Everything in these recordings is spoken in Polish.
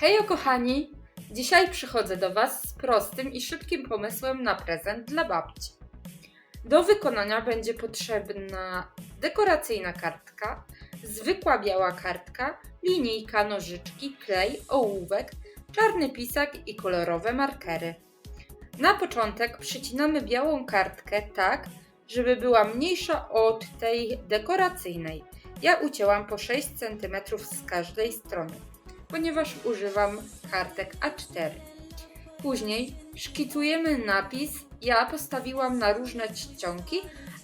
Hejo kochani! Dzisiaj przychodzę do Was z prostym i szybkim pomysłem na prezent dla babci. Do wykonania będzie potrzebna dekoracyjna kartka, zwykła biała kartka, linijka, nożyczki, klej, ołówek, czarny pisak i kolorowe markery. Na początek przycinamy białą kartkę tak, żeby była mniejsza od tej dekoracyjnej. Ja ucięłam po 6 cm z każdej strony ponieważ używam kartek A4. Później szkicujemy napis. Ja postawiłam na różne czcionki,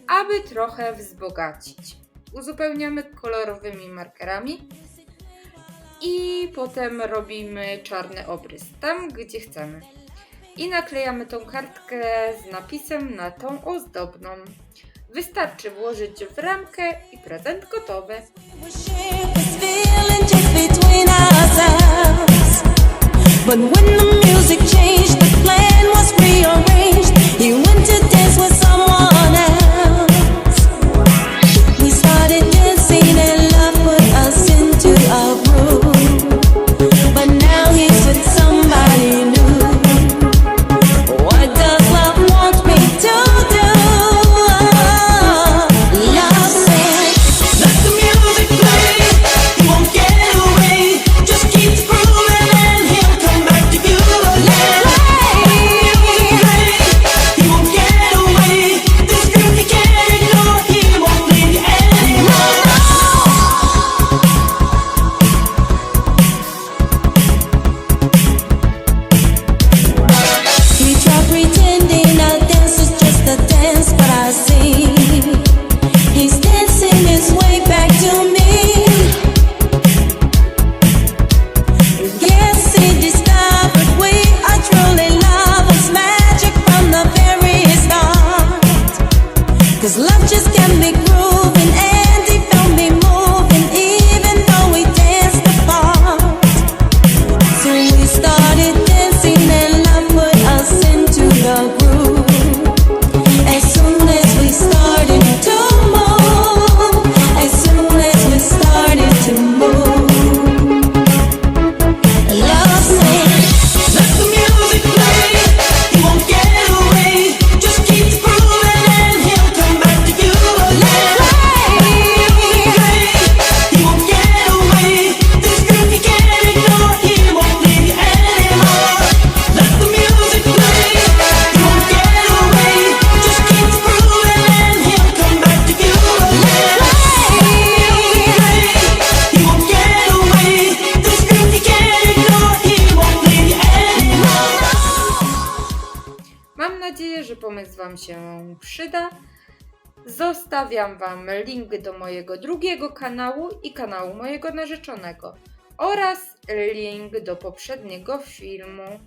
aby trochę wzbogacić. Uzupełniamy kolorowymi markerami i potem robimy czarny obrys tam, gdzie chcemy. I naklejamy tą kartkę z napisem na tą ozdobną. Wystarczy włożyć w ramkę i prezent gotowy. But when że pomysł Wam się przyda. Zostawiam Wam link do mojego drugiego kanału i kanału mojego narzeczonego oraz link do poprzedniego filmu.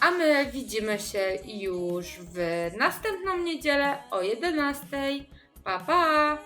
A my widzimy się już w następną niedzielę o 11. Pa pa!